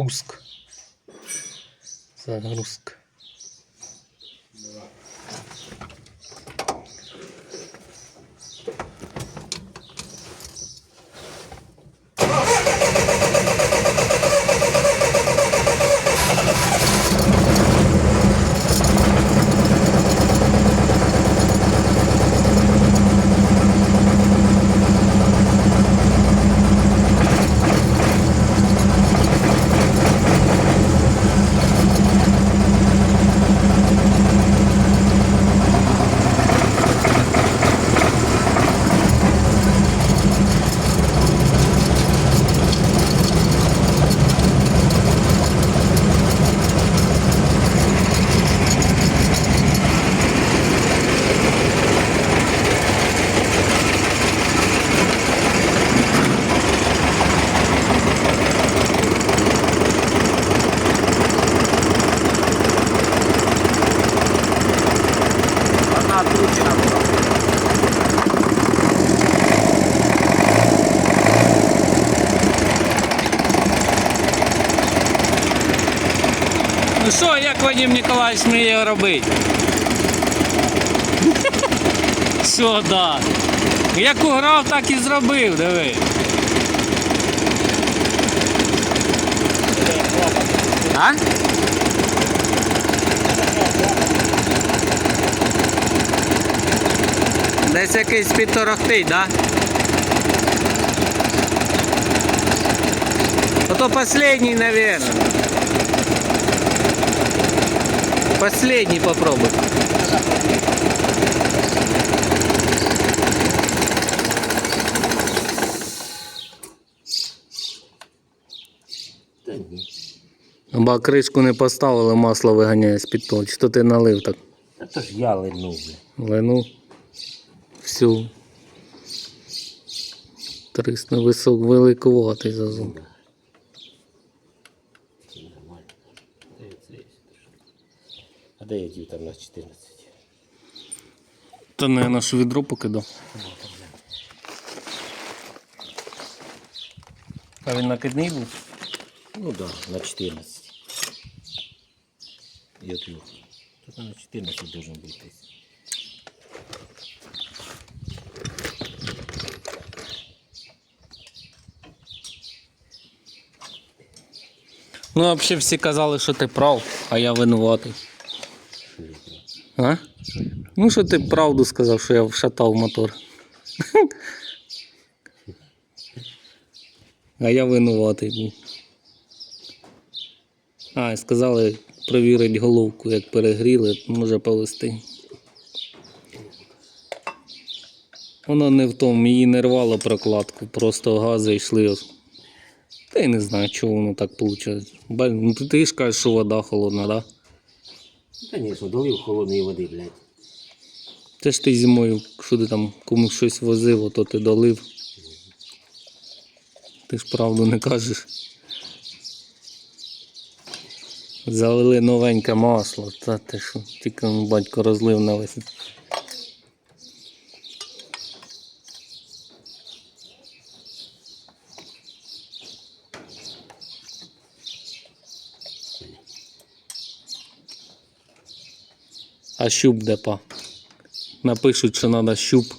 Спуск. Загрузка. Ну що, як Вадим Ніколаївич мріє робити? Що, да. Як уграв, так і зробив, диви. А? Десь якийсь підторохтий, да? Ото последний, наверное. Последний попробуй. Ба кришку не поставили, масло виганяє з-під того. Чи то ти налив так? Та то ж я линув. бля. Лину. Всю. Трис висок великуватий зазум. Це нормально. Де я це є? А де я дів там на 14? Та не наш відро покидав. А він накидний був? Ну да, на 14. Я тут. Тут на 14 должен бути. Ну, взагалі всі казали, що ти прав, а я винуватий. А? Ну, що ти правду сказав, що я вшатав мотор. А я винуватий був. А, сказали провірити головку, як перегріли, може повести. Воно не в тому, її не рвало прокладку, просто гази йшли. Та я не знаю, чого воно так вийшло. Ну, ти ж кажеш, що вода холодна, так? Да? Звісно, долив холодної води, блядь. Це ж ти зимою, якщо ти там комусь щось возив, ото ти долив. Ти ж правду не кажеш. Залили новеньке масло, та ти що, тільки батько розлив на весь. А щуп де па? Напишуть, що треба щуп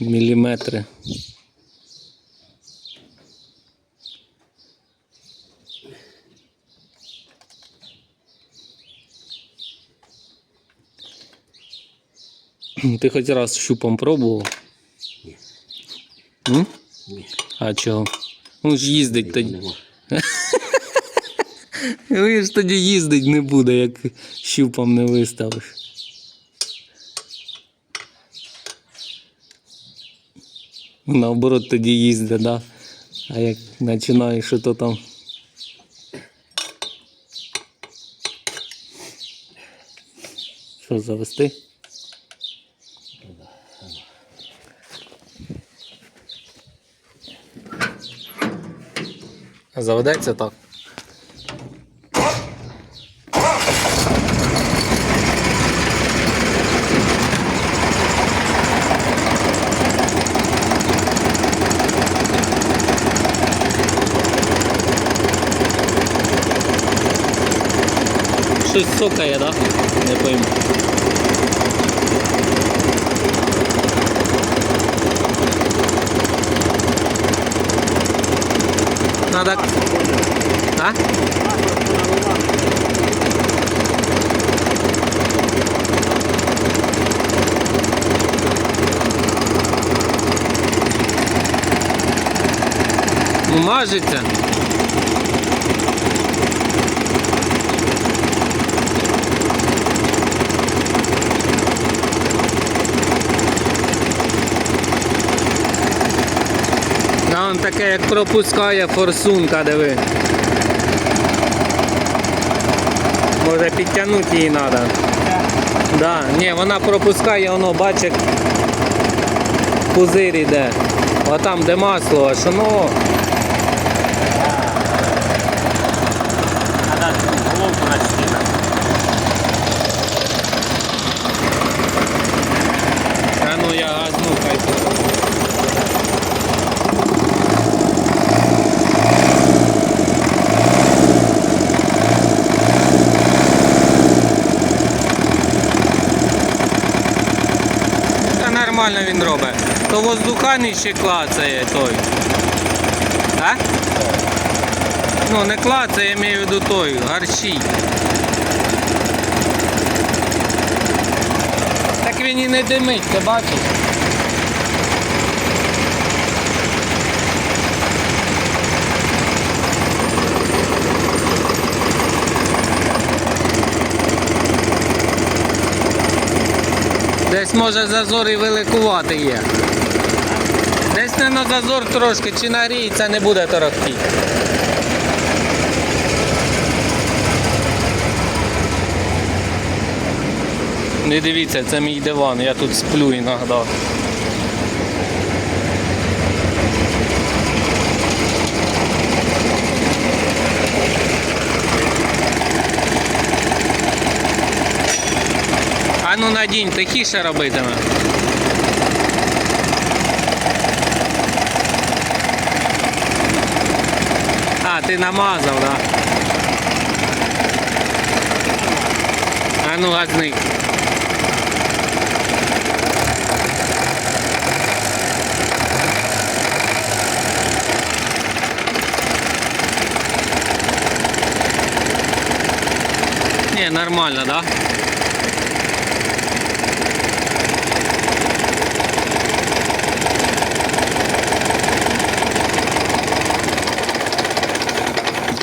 міліметри. Ти хоч раз щупом пробував? Ні. М? Ні. А чого? Ну ж їздить тоді. Нема. Він ж тоді їздить не буде, як щупом не виставиш. Наоборот тоді їздить, да? А як починаєш, що то там. Що завести? Заведеться так. Щось сокає, да? Не пойму. Надо... А? Ну, Мажеться. Да, он таке, як пропускає форсунка, диви. Може підтягнути її треба. Да. Ні, вона пропускає, воно бачить, пузир іде. А там де масло, воно. Надо цю головку розчинити. А ну я газну хай. Та нормально він робить. То воздуханий ще клацає той. А? Ну не клацає, я маю в виду той, гарщій. Так він і не димить, ти бачиш? Десь може зазор і великувати є. Десь не на зазор трошки, чи нагріється, не буде торохтіти. Не дивіться, це мій диван, я тут сплю іноді. А ну надінь, тихіше робитиме. Ти намазав? Да? А ну газник. Не, нормально, да?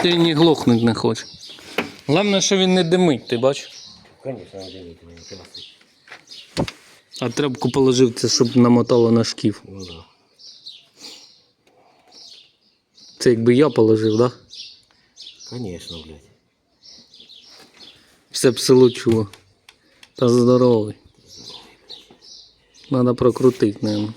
Ти не глохнуть не хоче. Головне, що він не димить, ти бачиш? Конечно, надо дивити, мені красить. А тряпку положив це, щоб намотало на шків. Ну да. Це якби я положив, да? Конечно, блядь. Все б село чуло. Та здоровий. Надо прокрутити, наверное.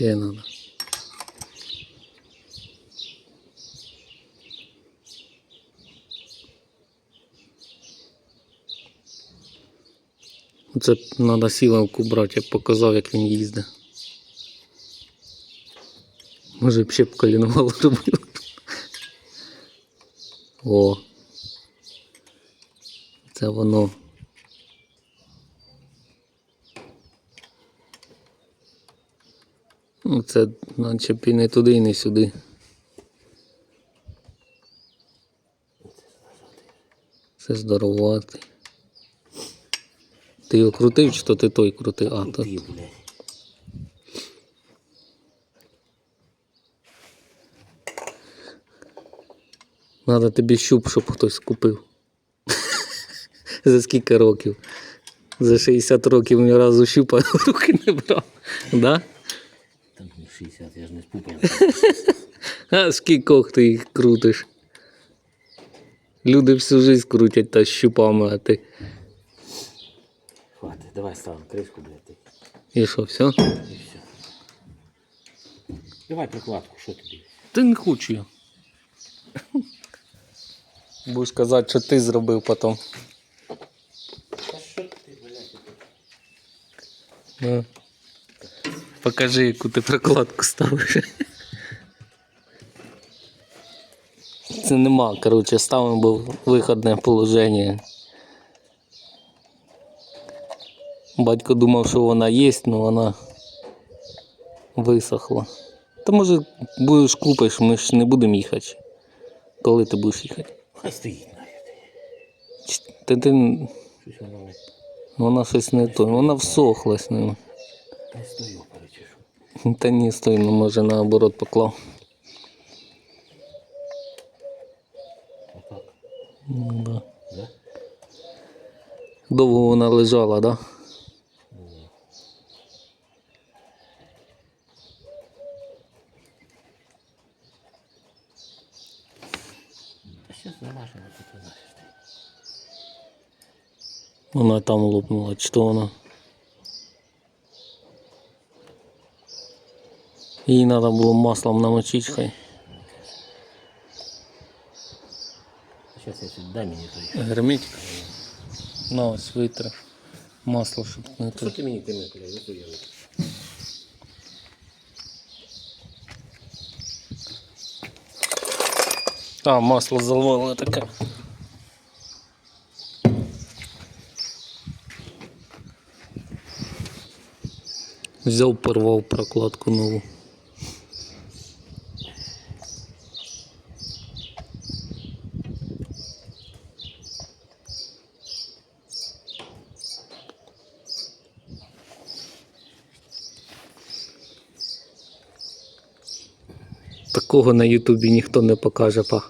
Надо. Це треба сіловку брати, я б показав, як він їздить. Може б ще б колінвал робив. О. Це воно. Ну, це наче б і не туди, і не сюди. Це здороватий. Ти його крутив, чи то ти той крутив? А, то. Надо тобі щуп, щоб хтось купив. За скільки років? За 60 років ні разу щупа руки не брав. Да? Там не 60, я ж не спупаю. А скількох ти їх крутиш? Люди всю жизнь крутять та щупами, а ти. Хватит, давай ставим кришку, блядь. І що, все? І все. Давай прикладку, що тобі? Ти не хочу я. Будеш казати, що ти зробив потім. Та що ти? Ну. Покажи, яку ти прокладку ставиш. Це нема, коротше, ставимо бо виходне положення. Батько думав, що вона є, але вона висохла. Та може будеш купиш, ми ж не будемо їхати. Коли ти будеш їхати? Хай стоїть навіть. Та ти, Щось воно не. вона щось не то, вона всохлась. Ну. Та й стою перечешу. Та ні, стой, ну може наоборот поклав. Ну, Да. Да? Довго вона лежала, да? Та щось замажемо тут знаєш. Вона там лопнула, чи то вона. Їй треба було маслом намочити хай. Щас я сюди, дай мені той. Герметик. На ось витри. Масло, щоб не Що то. ти мені тими, блядь, висуєли? А, масло заливало таке. Взяв, порвав прокладку нову. Такого на Ютубі ніхто не покаже, па.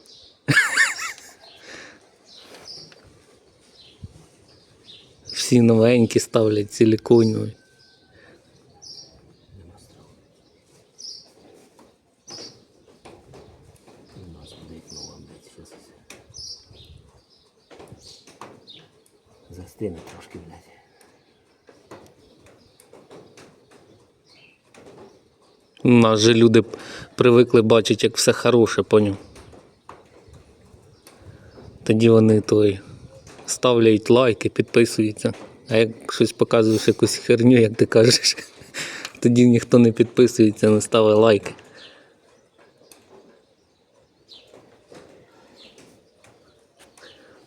Всі новенькі ставлять силіконові. Застине трошки, блядь. У нас же люди привикли бачити, як все хороше, поняв. Тоді вони той ставлять лайки, підписуються. А як щось показуєш якусь херню, як ти кажеш, тоді ніхто не підписується, не ставить лайки.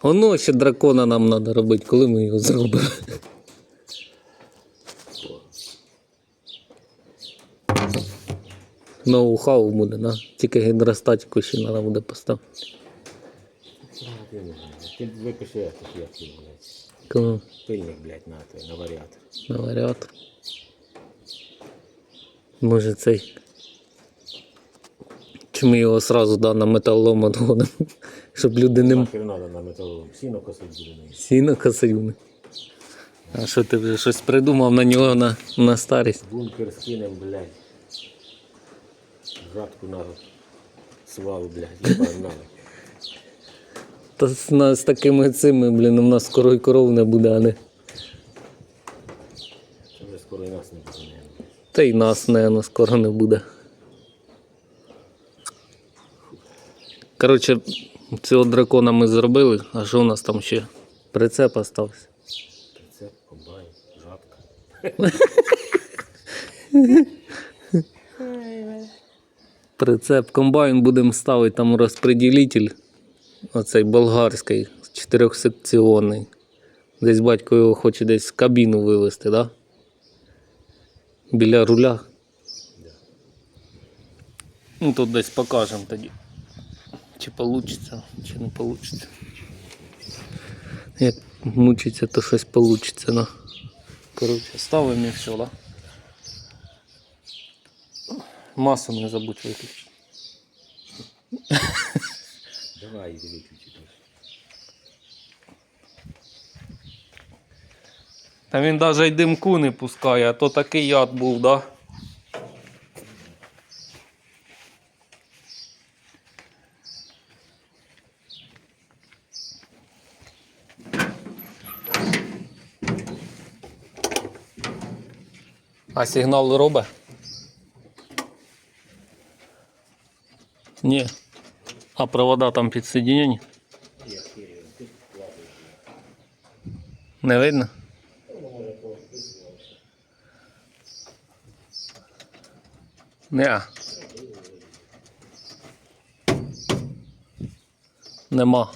Воно ще дракона нам треба робити, коли ми його зробимо. Ноу-хау буде, да? Тільки гідростатику ще треба буде поставити. Ти випиши як його, блядь. Коли Пильник, блядь, на той, на варіатор. на варіатор. Може цей. Чи ми його сразу да, на металолом відгонимо, щоб люди не Нахер надо на металолом. Сіно косить буде сіно косили. А що ти вже щось придумав на нього на, на старість? Бункер скинем, блядь. Жатку на свалу, блядь, погнали. Та з, на- з такими цими, блін, у нас скоро і коров не буде, а не. Вже скоро і нас не буде, наверное. Та й нас, наверное, скоро не буде. Коротше, цього дракона ми зробили, а що у нас там ще? Прицеп остався. Прицеп, комбайн, жатка. Прицеп, комбайн будемо ставити там розпреділитель. Оцей болгарський, чотирьохсекціонний. Десь батько його хоче десь в кабіну вивезти, да? Біля руля. Ну тут десь покажемо тоді. Чи вийде, чи не вийде. Як мучиться, то щось вийде. Ну. Коротше, ставимо і все, да? Масу не забудь виключити. Давай, іди виключи теж. Та він навіть й димку не пускає, а то такий яд був, да? А сигнал робить? Не. А провода там підсоединені? Не видно? Не. -а. Нема.